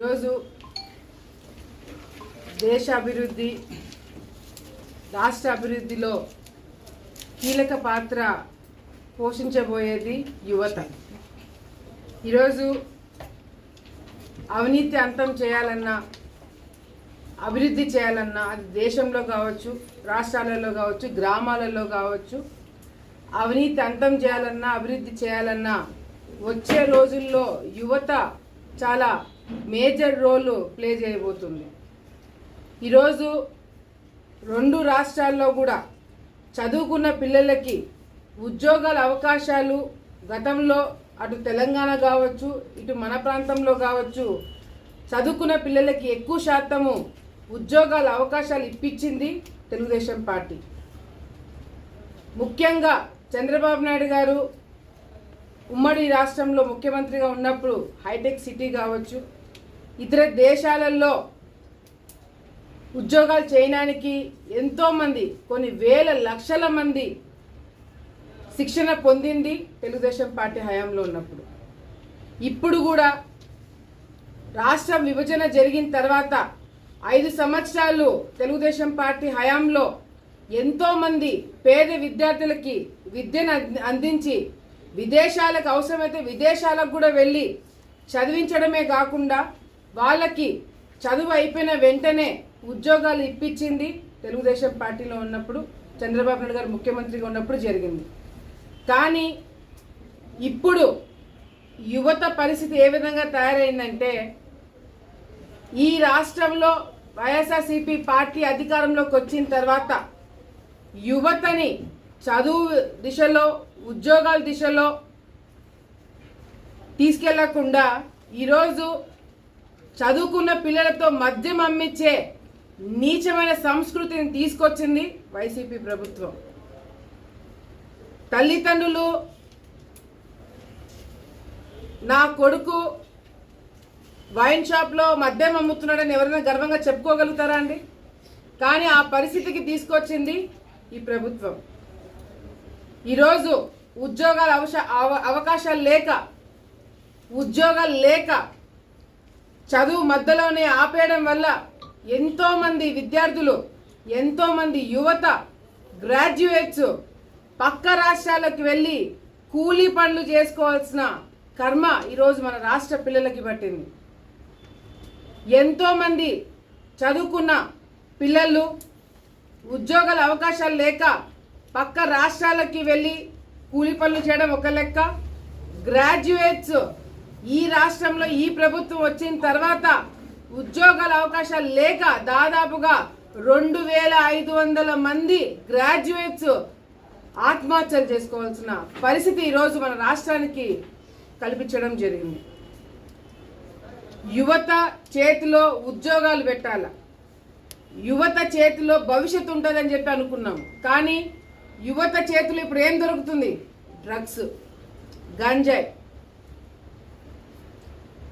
ఈరోజు దేశ అభివృద్ధి రాష్ట్ర అభివృద్ధిలో కీలక పాత్ర పోషించబోయేది యువత. ఈరోజు అవినీతి అంతం చేయాలన్నా అభివృద్ధి చేయాలన్నా అది దేశంలో కావచ్చు రాష్ట్రాలలో కావచ్చు గ్రామాలలో కావచ్చు అవినీతి అంతం చేయాలన్నా అభివృద్ధి చేయాలన్నా వచ్చే రోజుల్లో యువత చాలా మేజర్ రోల్ ప్లే చేయబోతుంది. ఈరోజు రెండు రాష్ట్రాల్లో కూడా చదువుకున్న పిల్లలకి ఉద్యోగాల అవకాశాలు గతంలో అటు తెలంగాణ కావచ్చు ఇటు మన ప్రాంతంలో కావచ్చు చదువుకున్న పిల్లలకి ఎక్కువ శాతము ఉద్యోగాల అవకాశాలు ఇప్పించింది తెలుగుదేశం పార్టీ. ముఖ్యంగా చంద్రబాబు నాయుడు గారు ఉమ్మడి రాష్ట్రంలో ముఖ్యమంత్రిగా ఉన్నప్పుడు హైటెక్ సిటీ కావచ్చు ఇతర దేశాలలో ఉద్యోగాలు చేయడానికి ఎంతోమంది కొన్ని వేల లక్షల మంది శిక్షణ పొందింది తెలుగుదేశం పార్టీ హయాంలో ఉన్నప్పుడు. ఇప్పుడు కూడా రాష్ట్రం విభజన జరిగిన తర్వాత ఐదు సంవత్సరాలు తెలుగుదేశం పార్టీ హయాంలో ఎంతోమంది పేద విద్యార్థులకి విద్యను అంది- అందించి విదేశాలకు అవసరమైతే విదేశాలకు కూడా వెళ్ళి చదివించడమే కాకుండా వాళ్ళకి చదువు అయిపోయిన వెంటనే ఉద్యోగాలు ఇప్పించింది తెలుగుదేశం పార్టీలో ఉన్నప్పుడు చంద్రబాబు నాయుడు గారు ముఖ్యమంత్రిగా ఉన్నప్పుడు జరిగింది. కానీ ఇప్పుడు యువత పరిస్థితి ఏ విధంగా తయారైందంటే ఈ రాష్ట్రంలో వైఎస్ఆర్సీపీ పార్టీ అధికారంలోకి వచ్చిన తర్వాత యువతని చదువు దిశలో ఉద్యోగాల దిశలో తీసుకెళ్ళకుండా ఈరోజు చదువుకున్న పిల్లలతో మద్యం అమ్మించే నీచమైన సంస్కృతిని తీసుకొచ్చింది వైసీపీ ప్రభుత్వం. తల్లిదండ్రులు నా కొడుకు వైన్ షాప్లో మద్యం అమ్ముతున్నాడని ఎవరైనా గర్వంగా చెప్పుకోగలుగుతారా అండి? కానీ ఆ పరిస్థితికి తీసుకొచ్చింది ఈ ప్రభుత్వం. ఈరోజు ఉద్యోగాల అవశ అవ- అవకాశాలు లేక ఉద్యోగాలు లేక చదువు మధ్యలోనే ఆపేయడం వల్ల ఎంతోమంది విద్యార్థులు ఎంతోమంది యువత గ్రాడ్యుయేట్స్ పక్క రాష్ట్రాలకు వెళ్ళి కూలీ పనులు చేసుకోవాల్సిన కర్మ ఈరోజు మన రాష్ట్ర పిల్లలకి పట్టింది. ఎంతోమంది చదువుకున్న పిల్లలు ఉద్యోగాల అవకాశాలు లేక పక్క రాష్ట్రాలకి వెళ్ళి కూలి పనులు చేయడం ఒక లెక్క. గ్రాడ్యుయేట్స్ ఈ రాష్ట్రంలో ఈ ప్రభుత్వం వచ్చిన తర్వాత ఉద్యోగాల అవకాశాలు లేక దాదాపుగా రెండు వేల ఐదు వందల మంది గ్రాడ్యుయేట్స్ ఆత్మహత్యలు చేసుకోవాల్సిన పరిస్థితి ఈరోజు మన రాష్ట్రానికి కల్పించడం జరిగింది. యువత చేతిలో ఉద్యోగాలు పెట్టాల. యువత చేతిలో భవిష్యత్తు ఉంటుందని చెప్పి అనుకున్నాం. కానీ యువత చేతిలో ఇప్పుడు ఏం దొరుకుతుంది? డ్రగ్స్ గంజాయి.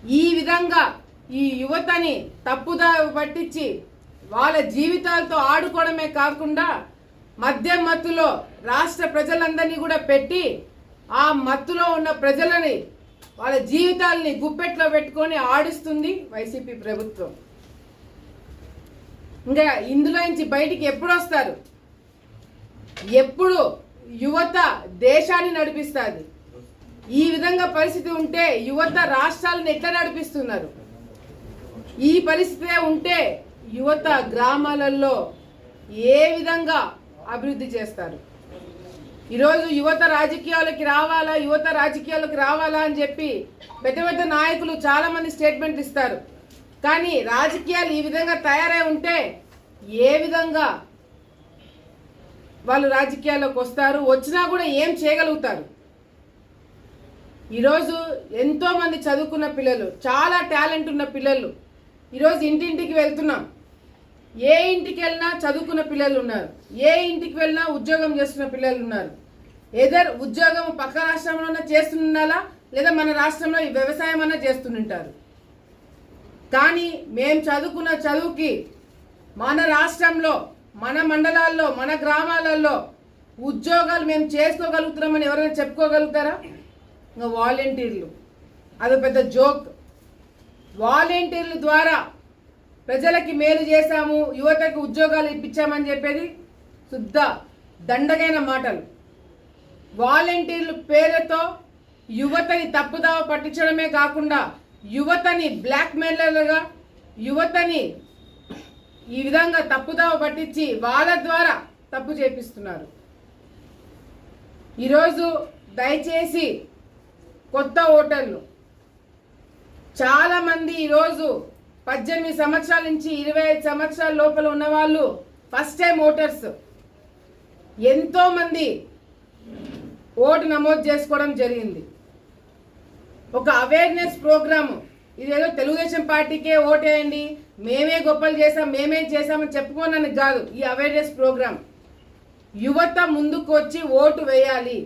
ఈ విధంగా ఈ యువతని తప్పుదా పట్టించి వాళ్ళ జీవితాలతో ఆడుకోవడమే కాకుండా మద్య మత్తులో రాష్ట్ర ప్రజలందరినీ కూడా పెట్టి ఆ మత్తులో ఉన్న ప్రజలని వాళ్ళ జీవితాలని గుప్పెట్లో పెట్టుకొని ఆడిస్తుంది వైసీపీ ప్రభుత్వం. ఇంకా ఇందులో నుంచి బయటికి ఎప్పుడు వస్తారు? ఎప్పుడు యువత దేశాన్ని నడిపిస్తుంది? ఈ విధంగా పరిస్థితి ఉంటే యువత రాష్ట్రాలను ఎట్లా నడిపిస్తున్నారు? ఈ పరిస్థితే ఉంటే యువత గ్రామాలలో ఏ విధంగా అభివృద్ధి చేస్తారు? ఈరోజు యువత రాజకీయాలకి రావాలా యువత రాజకీయాలకు రావాలా అని చెప్పి పెద్ద పెద్ద నాయకులు చాలామంది స్టేట్మెంట్ ఇస్తారు. కానీ రాజకీయాలు ఈ విధంగా తయారై ఉంటే ఏ విధంగా వాళ్ళు రాజకీయాల్లోకి వస్తారు? వచ్చినా కూడా ఏం చేయగలుగుతారు? ఈరోజు ఎంతోమంది చదువుకున్న పిల్లలు చాలా టాలెంట్ ఉన్న పిల్లలు ఈరోజు ఇంటింటికి వెళ్తున్నాం. ఏ ఇంటికి వెళ్ళినా చదువుకున్న పిల్లలు ఉన్నారు. ఏ ఇంటికి వెళ్ళినా ఉద్యోగం చేస్తున్న పిల్లలు ఉన్నారు. ఏదర్ ఉద్యోగం పక్క రాష్ట్రంలోనే చేస్తుండాలా? లేదా మన రాష్ట్రంలో ఈ వ్యవసాయం అన్నా చేస్తుంటారు కానీ మేము చదువుకున్న చదువుకి మన రాష్ట్రంలో మన మండలాల్లో మన గ్రామాలలో ఉద్యోగాలు మేము చేసుకోగలుగుతున్నామని ఎవరైనా చెప్పుకోగలుగుతారా? ఇంకా వాలంటీర్లు. అది పెద్ద జోక్. వాలంటీర్ల ద్వారా ప్రజలకి మేలు చేశాము యువతకు ఉద్యోగాలు ఇప్పించామని చెప్పేది శుద్ధ దండగైన మాటలు. వాలంటీర్లు పేరుతో యువతని తప్పుదావ పట్టించడమే కాకుండా యువతని బ్లాక్మెయిలర్లుగా యువతని ఈ విధంగా తప్పుదావ పట్టించి వాళ్ళ ద్వారా తప్పు చేపిస్తున్నారు. ఈరోజు దయచేసి కొత్త ఓటర్లు. చాలామంది ఈరోజు పద్దెనిమిది సంవత్సరాల నుంచి ఇరవై ఐదు సంవత్సరాల లోపల ఉన్నవాళ్ళు ఫస్ట్ టైం ఓటర్స్. ఎంతోమంది ఓటు నమోదు చేసుకోవడం జరిగింది. ఒక అవేర్నెస్ ప్రోగ్రాము. ఇదేదో తెలుగుదేశం పార్టీకే ఓటేయండి మేమే గొప్పలు చేసాం మేమే చేసామని చెప్పుకోనని కాదు ఈ అవేర్నెస్ ప్రోగ్రామ్ యువత ముందుకు వచ్చి ఓటు వేయాలి.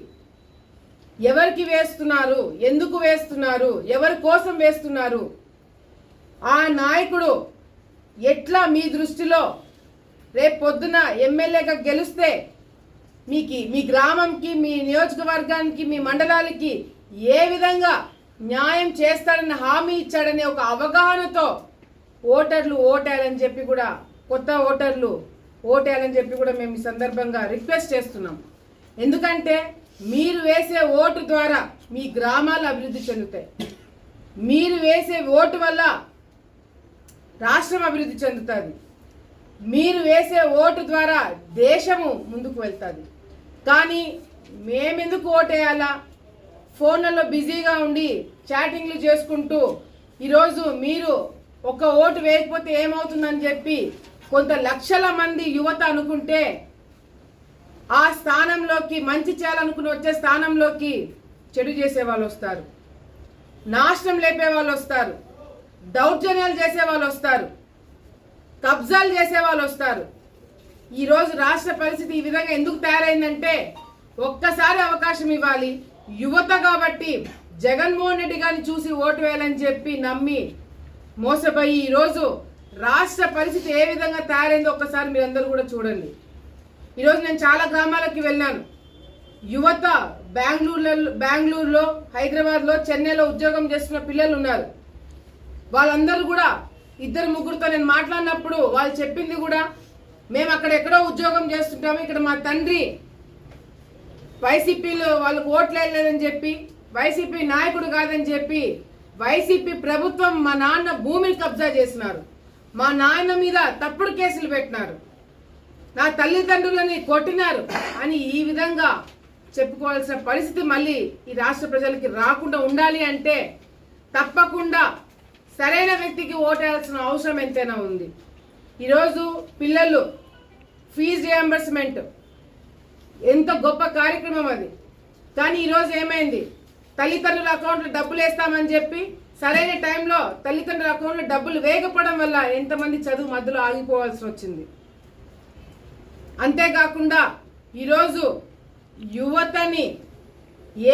ఎవరికి వేస్తున్నారు? ఎందుకు వేస్తున్నారు? ఎవరి కోసం వేస్తున్నారు? ఆ నాయకుడు ఎట్లా మీ దృష్టిలో రేపు పొద్దున ఎమ్మెల్యేగా గెలిస్తే మీకు మీ గ్రామంకి మీ నియోజకవర్గానికి మీ మండలాలకి ఏ విధంగా న్యాయం చేస్తాడని హామీ ఇచ్చాడనే ఒక అవగాహనతో ఓటర్లు ఓటేయాలని చెప్పి కూడా కొత్త ఓటర్లు ఓటేయాలని చెప్పి కూడా మేము ఈ సందర్భంగా రిక్వెస్ట్ చేస్తున్నాం. ఎందుకంటే మీరు వేసే ఓటు ద్వారా మీ గ్రామాలు అభివృద్ధి చెందుతాయి. మీరు వేసే ఓటు వల్ల రాష్ట్రం అభివృద్ధి చెందుతుంది. మీరు వేసే ఓటు ద్వారా దేశము ముందుకు వెళ్తుంది. కానీ మేమెందుకు ఓటేయాలా? ఫోన్లలో బిజీగా ఉండి చాటింగ్లు చేసుకుంటూ ఈరోజు మీరు ఒక ఓటు వేయకపోతే ఏమవుతుందని చెప్పి కొంత లక్షల మంది యువత అనుకుంటే ఆ స్థానంలోకి మంచి చేయాలనుకుని వచ్చే స్థానంలోకి చెడు చేసే వాళ్ళు వస్తారు. నాశనం లేపే వాళ్ళు వస్తారు. దౌర్జన్యాలు చేసే వాళ్ళు వస్తారు. కబ్జాలు చేసే వాళ్ళు వస్తారు. ఈరోజు రాష్ట్ర పరిస్థితి ఈ విధంగా ఎందుకు తయారైందంటే ఒక్కసారి అవకాశం ఇవ్వాలి. యువత కాబట్టి జగన్మోహన్ రెడ్డి గారిని చూసి ఓటు వేయాలని చెప్పి నమ్మి మోసపోయి ఈరోజు రాష్ట్ర పరిస్థితి ఏ విధంగా తయారైందో ఒక్కసారి మీరందరూ కూడా చూడండి. ఈరోజు నేను చాలా గ్రామాలకి వెళ్ళాను. యువత బెంగళూరులో బెంగళూరులో హైదరాబాద్లో చెన్నైలో ఉద్యోగం చేస్తున్న పిల్లలు ఉన్నారు. వాళ్ళందరూ కూడా ఇద్దరు ముగ్గురుతో నేను మాట్లాడినప్పుడు వాళ్ళు చెప్పింది కూడా మేము అక్కడ ఎక్కడో ఉద్యోగం చేస్తుంటాము. ఇక్కడ మా తండ్రి వైసీపీలో వాళ్ళకు ఓట్లు వేయలేదని చెప్పి వైసీపీ నాయకుడు కాదని చెప్పి వైసీపీ ప్రభుత్వం మా నాన్న భూమిని కబ్జా చేసినారు. మా నాయన మీద తప్పుడు కేసులు పెట్టినారు. నా తల్లిదండ్రులని కొట్టినారు అని ఈ విధంగా చెప్పుకోవాల్సిన పరిస్థితి మళ్ళీ ఈ రాష్ట్ర ప్రజలకి రాకుండా ఉండాలి అంటే తప్పకుండా సరైన వ్యక్తికి ఓటేయాల్సిన అవసరం ఎంతైనా ఉంది. ఈరోజు పిల్లలు ఫీజు రియంబర్స్మెంట్ ఎంత గొప్ప కార్యక్రమం అది. కానీ ఈరోజు ఏమైంది? తల్లిదండ్రుల అకౌంట్లో డబ్బులు వేస్తామని చెప్పి సరైన టైంలో తల్లిదండ్రుల అకౌంట్లో డబ్బులు వేయకపోవడం వల్ల ఎంతమంది చదువు మధ్యలో ఆగిపోవాల్సి వచ్చింది. అంతేకాకుండా ఈరోజు యువతని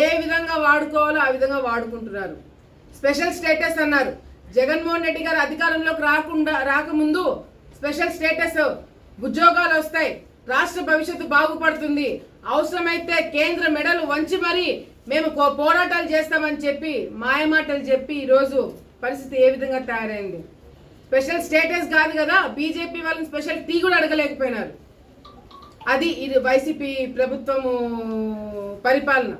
ఏ విధంగా వాడుకోవాలో ఆ విధంగా వాడుకుంటున్నారు. స్పెషల్ స్టేటస్ అన్నారు. జగన్మోహన్ రెడ్డి గారు అధికారంలోకి రాకుండా రాకముందు స్పెషల్ స్టేటస్ ఉద్యోగాలు వస్తాయి. రాష్ట్ర భవిష్యత్తు బాగుపడుతుంది. అవసరమైతే కేంద్ర మెడలు వంచి మరీ మేము పోరాటాలు చేస్తామని చెప్పి మాయమాటలు చెప్పి ఈరోజు పరిస్థితి ఏ విధంగా తయారైంది. స్పెషల్ స్టేటస్ కాదు కదా బీజేపీ వాళ్ళని స్పెషల్ టీ కూడా అడగలేకపోయినారు. అది ఇది వైసీపీ ప్రభుత్వము పరిపాలన.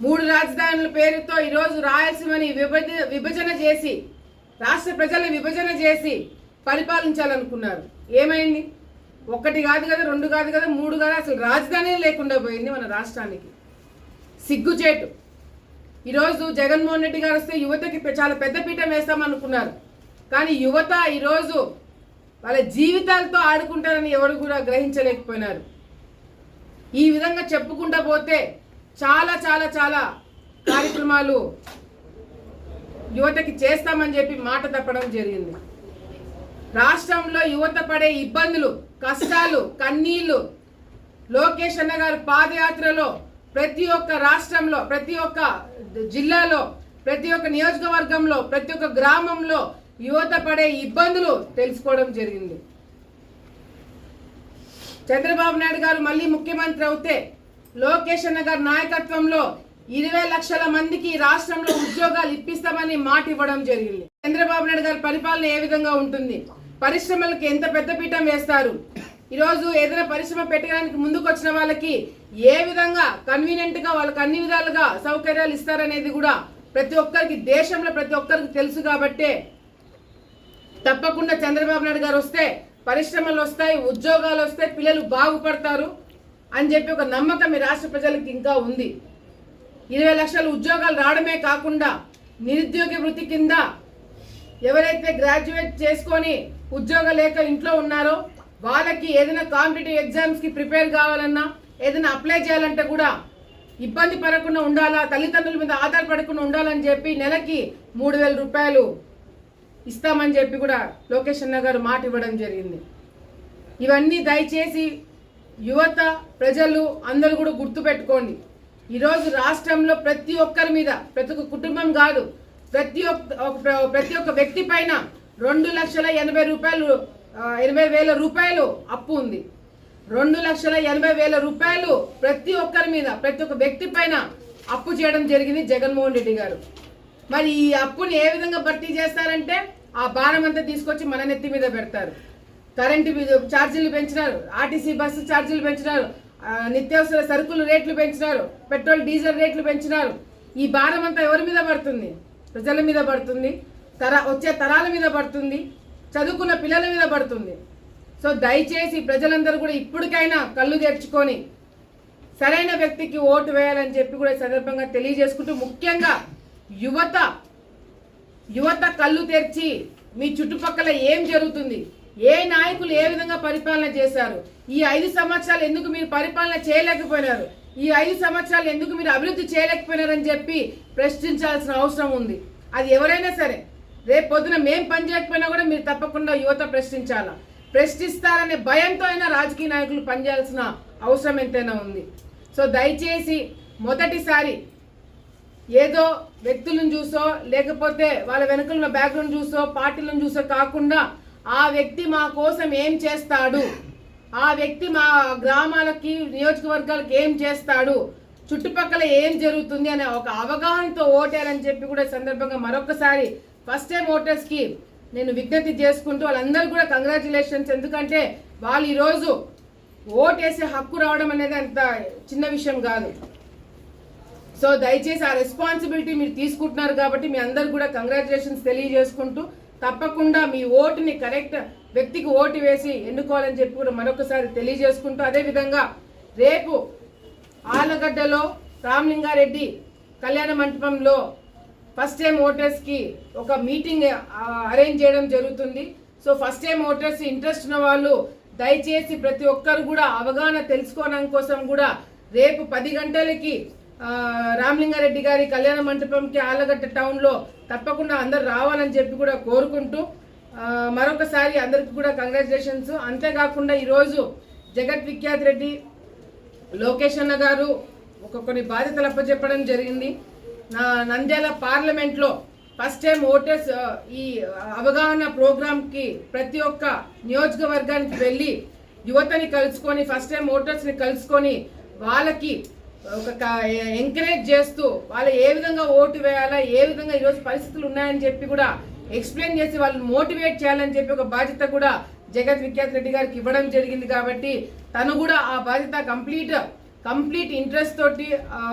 మూడు రాజధానుల పేరుతో ఈరోజు రాయలసీమని విభజ విభజన చేసి రాష్ట్ర ప్రజల్ని విభజన చేసి పరిపాలించాలనుకున్నారు. ఏమైంది? ఒకటి కాదు కదా రెండు కాదు కదా మూడు కాదు అసలు రాజధాని లేకుండా పోయింది మన రాష్ట్రానికి. సిగ్గుచేటు. ఈరోజు జగన్మోహన్ రెడ్డి గారు వస్తే యువతకి చాలా పెద్ద పీఠం వేస్తామనుకున్నారు. కానీ యువత ఈరోజు వాళ్ళ జీవితాలతో ఆడుకుంటారని ఎవరు కూడా గ్రహించలేకపోయినారు. ఈ విధంగా చెప్పుకుంటా పోతే చాలా చాలా చాలా కార్యక్రమాలు యువతకి చేస్తామని చెప్పి మాట తప్పడం జరిగింది. రాష్ట్రంలో యువత పడే ఇబ్బందులు కష్టాలు కన్నీళ్ళు లోకేష్ అన్న గారు పాదయాత్రలో ప్రతి ఒక్క రాష్ట్రంలో ప్రతి ఒక్క జిల్లాలో ప్రతి ఒక్క నియోజకవర్గంలో ప్రతి ఒక్క గ్రామంలో యువత పడే ఇబ్బందులు తెలుసుకోవడం జరిగింది. చంద్రబాబు నాయుడు గారు మళ్ళీ ముఖ్యమంత్రి అవుతే లోకేష్ అన్న గారి నాయకత్వంలో ఇరవై లక్షల మందికి రాష్ట్రంలో ఉద్యోగాలు ఇప్పిస్తామని మాట ఇవ్వడం జరిగింది. చంద్రబాబు నాయుడు గారి పరిపాలన ఏ విధంగా ఉంటుంది? పరిశ్రమలకు ఎంత పెద్ద పీఠం వేస్తారు? ఈరోజు ఏదైనా పరిశ్రమ పెట్టడానికి ముందుకు వచ్చిన వాళ్ళకి ఏ విధంగా కన్వీనియంట్గా వాళ్ళకి అన్ని విధాలుగా సౌకర్యాలు ఇస్తారనేది కూడా ప్రతి ఒక్కరికి దేశంలో ప్రతి ఒక్కరికి తెలుసు కాబట్టే తప్పకుండా చంద్రబాబు నాయుడు గారు వస్తే పరిశ్రమలు వస్తాయి ఉద్యోగాలు వస్తాయి పిల్లలు బాగుపడతారు అని చెప్పి ఒక నమ్మకం ఈ రాష్ట్ర ప్రజలకు ఇంకా ఉంది. ఇరవై లక్షల ఉద్యోగాలు రావడమే కాకుండా నిరుద్యోగ వృత్తి కింద ఎవరైతే గ్రాడ్యుయేట్ చేసుకొని ఉద్యోగం లేక ఇంట్లో ఉన్నారో వాళ్ళకి ఏదైనా కాంపిటేటివ్ ఎగ్జామ్స్కి ప్రిపేర్ కావాలన్నా ఏదైనా అప్లై చేయాలంటే కూడా ఇబ్బంది పడకుండా ఉండాలా తల్లిదండ్రుల మీద ఆధారపడకుండా ఉండాలని చెప్పి నెలకి మూడు వేల రూపాయలు ఇస్తామని చెప్పి కూడా లోకేష్ అన్న గారు మాట ఇవ్వడం జరిగింది. ఇవన్నీ దయచేసి యువత ప్రజలు అందరూ కూడా గుర్తుపెట్టుకోండి. ఈరోజు రాష్ట్రంలో ప్రతి ఒక్కరి మీద ప్రతి ఒక్క కుటుంబం కాదు ప్రతి ఒక్క ఒక- ప్రతి ఒక్క వ్యక్తి పైన రెండు లక్షల ఎనభై రూపాయలు ఎనభై వేల రూపాయలు అప్పు ఉంది. రెండు లక్షల ఎనభై వేల రూపాయలు ప్రతి ఒక్కరి మీద ప్రతి ఒక్క వ్యక్తి పైన అప్పు చేయడం జరిగింది జగన్మోహన్ రెడ్డి గారు. మరి ఈ అప్పుని ఏ విధంగా భర్తీ చేస్తారంటే ఆ భారం అంతా తీసుకొచ్చి మన నెత్తి మీద పెడతారు. కరెంటు ఛార్జీలు పెంచినారు. ఆర్టీసీ బస్సు ఛార్జీలు పెంచినారు. నిత్యావసర సరుకులు రేట్లు పెంచినారు. పెట్రోల్ డీజిల్ రేట్లు పెంచినారు. ఈ భారం అంతా ఎవరి మీద పడుతుంది? ప్రజల మీద పడుతుంది. తర వచ్చే తరాల మీద పడుతుంది. చదువుకున్న పిల్లల మీద పడుతుంది. సో దయచేసి ప్రజలందరూ కూడా ఇప్పటికైనా కళ్ళు తెరుచుకొని సరైన వ్యక్తికి ఓటు వేయాలని చెప్పి కూడా సందర్భంగా తెలియజేసుకుంటూ ముఖ్యంగా యువత యువత కళ్ళు తెరిచి మీ చుట్టుపక్కల ఏం జరుగుతుంది? ఏ నాయకులు ఏ విధంగా పరిపాలన చేశారు? ఈ ఐదు సంవత్సరాలు ఎందుకు మీరు పరిపాలన చేయలేకపోయినారు? ఈ ఐదు సంవత్సరాలు ఎందుకు మీరు అభివృద్ధి చేయలేకపోయినారని చెప్పి ప్రశ్నించాల్సిన అవసరం ఉంది. అది ఎవరైనా సరే రేపు పొద్దున మేం పని చేయకపోయినా కూడా మీరు తప్పకుండా యువత ప్రశ్నించాలా? ప్రశ్నిస్తారనే భయంతో అయినా రాజకీయ నాయకులు పనిచేయాల్సిన అవసరం ఎంతైనా ఉంది. సో దయచేసి మొదటిసారి ఏదో వ్యక్తులను చూసో లేకపోతే వాళ్ళ వెనుకలున్న బ్యాక్గ్రౌండ్ చూసో పార్టీలను చూసో కాకుండా ఆ వ్యక్తి మా కోసం ఏం చేస్తాడు? ఆ వ్యక్తి మా గ్రామాలకి నియోజకవర్గాలకి ఏం చేస్తాడు? చుట్టుపక్కల ఏం జరుగుతుంది అనే ఒక అవగాహనతో ఓటేయాలని చెప్పి కూడా సందర్భంగా మరొకసారి ఫస్ట్ టైం ఓటర్స్కి నేను విజ్ఞప్తి చేసుకుంటూ వాళ్ళందరూ కూడా కంగ్రాచులేషన్స్ ఎందుకంటే వాళ్ళు ఈరోజు ఓటేసే హక్కు రావడం అనేది అంత చిన్న విషయం కాదు. సో దయచేసి ఆ రెస్పాన్సిబిలిటీ మీరు తీసుకుంటున్నారు కాబట్టి మీ అందరు కూడా కంగ్రాచులేషన్స్ తెలియజేసుకుంటూ తప్పకుండా మీ ఓటుని కరెక్ట్ వ్యక్తికి ఓటు వేసి ఎన్నుకోవాలని చెప్పి కూడా మరొకసారి తెలియజేసుకుంటూ అదేవిధంగా రేపు ఆలగడ్డలో రామలింగారెడ్డి కళ్యాణ మంటపంలో ఫస్ట్ టైం ఓటర్స్కి ఒక మీటింగ్ అరేంజ్ చేయడం జరుగుతుంది. So first time voters interest ఉన్న వాళ్ళు దయచేసి ప్రతి ఒక్కరు కూడా అవగాహన తెలుసుకోవడం కోసం కూడా రేపు పది గంటలకి రామలింగారెడ్డి గారి కళ్యాణ మంటపంకి ఆలగడ్డ టౌన్లో తప్పకుండా అందరు రావాలని చెప్పి కూడా కోరుకుంటూ మరొకసారి అందరికి కూడా కంగ్రాచులేషన్స్ అంతేకాకుండా ఈరోజు జగత్ విఖ్యాత్ రెడ్డి లోకేష్ అన్న గారు ఒక కొన్ని బాధ్యతలు అప్పచెప్పడం జరిగింది. నా నంద్యాల పార్లమెంట్లో ఫస్ట్ టైం ఓటర్స్ ఈ అవగాహన ప్రోగ్రామ్కి ప్రతి ఒక్క నియోజకవర్గానికి వెళ్ళి యువతని కలుసుకొని ఫస్ట్ టైం ఓటర్స్ని కలుసుకొని వాళ్ళకి ఒక ఎంకరేజ్ చేస్తూ వాళ్ళు ఏ విధంగా ఓటు వేయాలా ఏ విధంగా ఈరోజు పరిస్థితులు ఉన్నాయని చెప్పి కూడా ఎక్స్ప్లెయిన్ చేసి వాళ్ళని మోటివేట్ చేయాలని చెప్పి ఒక బాధ్యత కూడా జగత్ విఖ్యాత్ రెడ్డి గారికి ఇవ్వడం జరిగింది కాబట్టి తను కూడా ఆ బాధ్యత కంప్లీట్ కంప్లీట్ ఇంట్రెస్ట్ తోటి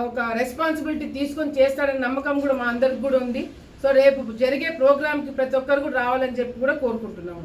ఒక రెస్పాన్సిబిలిటీ తీసుకొని చేస్తాడనే నమ్మకం కూడా మా అందరికి కూడా ఉంది. సో రేపు జరిగే ప్రోగ్రామ్కి ప్రతి ఒక్కరు కూడా రావాలని చెప్పి కూడా కోరుకుంటున్నాము.